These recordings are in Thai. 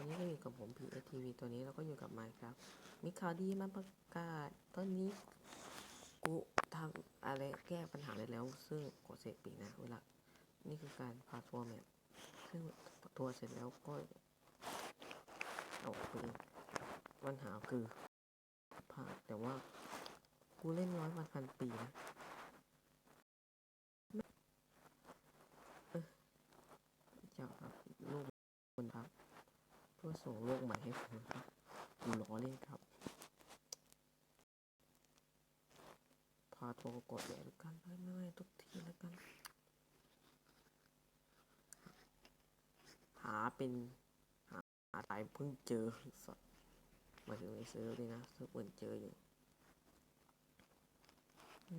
อนนี้ก็อยู่กับผม PSTV ตัวนี้แล้วก็อยู่กับไมค์ครับ มีข่าวดีมาประกาศ ตอนนี้กูทำอะไรแก้ปัญหาได้แล้ว ซึ่งกดเสร็จปีนะเวลา นี่คือการพาทัวร์แมปซึ่งทัวร์เสร็จแล้วก็เอาคือปัญหาคือพลาแต่ว่า กูเล่นร้อยวันพันปีนะ เจ้าครับลูกคนครับ เพื่อ ส่งโลกใหม่ให้ผมครับดูล้อเล่นครับพาโทรกดแหวนกันไม่ไม่ทุกทีแล้วกัน หาเป็นหาหาตายเพิ่งเจอสัตว์หมาถึงในเซิร์ฟเลยนะเซิร์ฟเหมือนเจออยู่ อื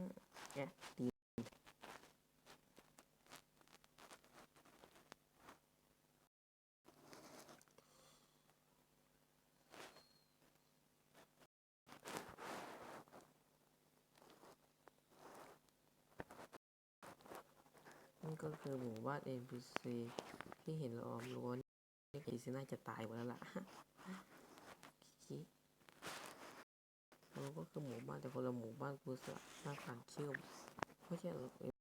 มแกะ นี่ก็คือหมู่บ้าน NPC ที่เห็นล้อมรั้วนี่คีซิน่าจะตายหมดแล้วล่ะเราก็คือหมู่บ้านแต่คนละหมู่บ้านกูสละหน้าทางเชื่อมไม่ใช่หรอกเอ้ย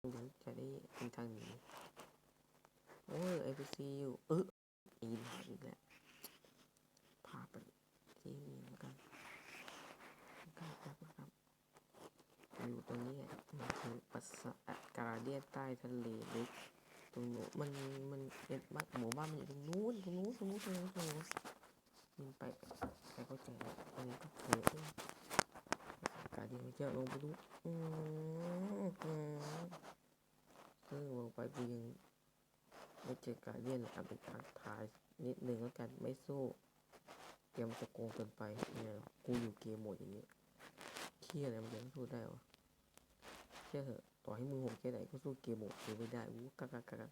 ถึงจะได้มีทางหนีโอ้ย NPC อยู่เอออีหลาอีกแล้วพาไปที่นี่กันก็ครับนะครับอยู่ตรงนี้อะมันคือปราสาท การเดียนใต้ทะเลลึกตรงนู้นมันมันเป็นบ้านหมู่บ้านมันอยู่ตรงนู้นตรงนู้นตรงนู้นตรงนู้นตรงนู้นมันไปใครเข้าใจอะอันนี้ก็คือเอ้ยการเดียนไม่เจอลงไปดูอืมอืมซึ่งลงไปกูยังไม่เจอการเดียนเลยอะเป็นทักทายนิดนึงแล้วกันไม่สู้เกมจะโกงเกินไปเนี่ยกูอยู่เกมโหมดอย่างนี้เที่ยอะไรมันจะสู้ได้วะเชื่อเถอะต่อให้มือผมแค่ไหนก็สู้เกมโหมดไม่ได้อู้กักกักกัก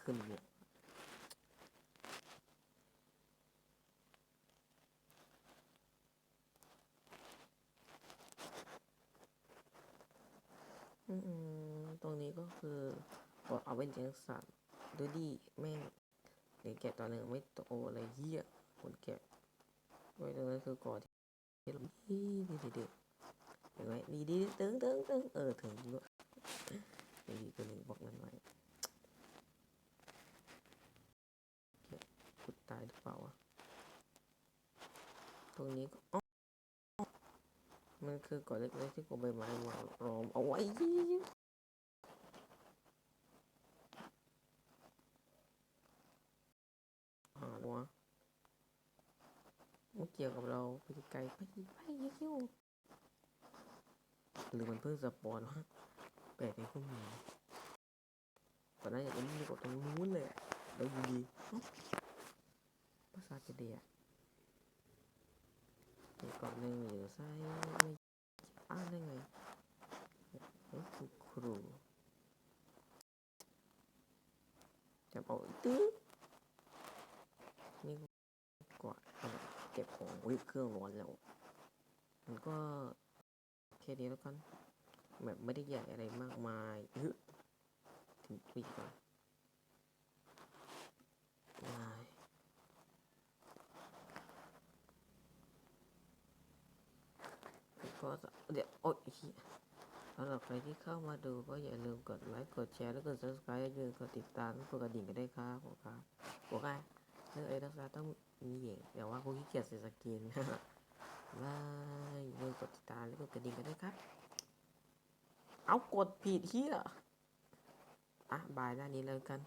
ขึ้นหมดอืมตรงนี้ก็คือกดเอาเป็นเจงสันดูดิแม่งเดี๋ยวแกะตอนหนึ่งไม่โตอะไรเหี้ยผลแกะไว้ตรงนั้นคือกอที่เราดีดีดี ดีเห็นไหมดีดีตึงตึงตึงเออถึงด้วยดีดีตัวหนึ่งบอกนั้นไว้เก็บขุดตายหรือเปล่าวะตรงนี้ก็มันคือก่อนเล็กๆที่กูใบไม้วางรอมเอาไว้หาวะไม่เกี่ยวกับเราไปไกลไปไปยิ่ง หรือมันเพิ่งสปอนวะแปลกในพวกนี้ตอนนั้นอยากจะมีกดตรงนู้นเลยแล้วอยู่ดีภาษาจะเดียอีกกล่องหนึ่งอยู่ไส้ไม่อ่านได้ไงโอ้คุณครูจะเอาตื้อนี่กว่าเอาเก็บของวิเครื่องร้อนแล้ว มันก็ ค่นี้แล้วกันแบบไม่ได้ใหญ่อะไรมากมายเฮ้ยถึงปีก่อนก็เดี๋ยวโอ๊ยเหี้ยสำหรับใครที่เข้ามาดูก็อย่าลืมกดไลค์กดแชร์แล้วกด subscribe อย่าลืมกดติดตามกดกระดิ่งกันด้ครับผมครับบอกไงเรื่องไอ้รักษาต้องมีเหย่งแต่ว่ากูขี้เกียจเสียสกิน บายอย่าลืมกดติดตามแล้วกดกระดิ่งกันด้วยครับ เอากดผิดเฮียอะบายหน้านี้เลยกัน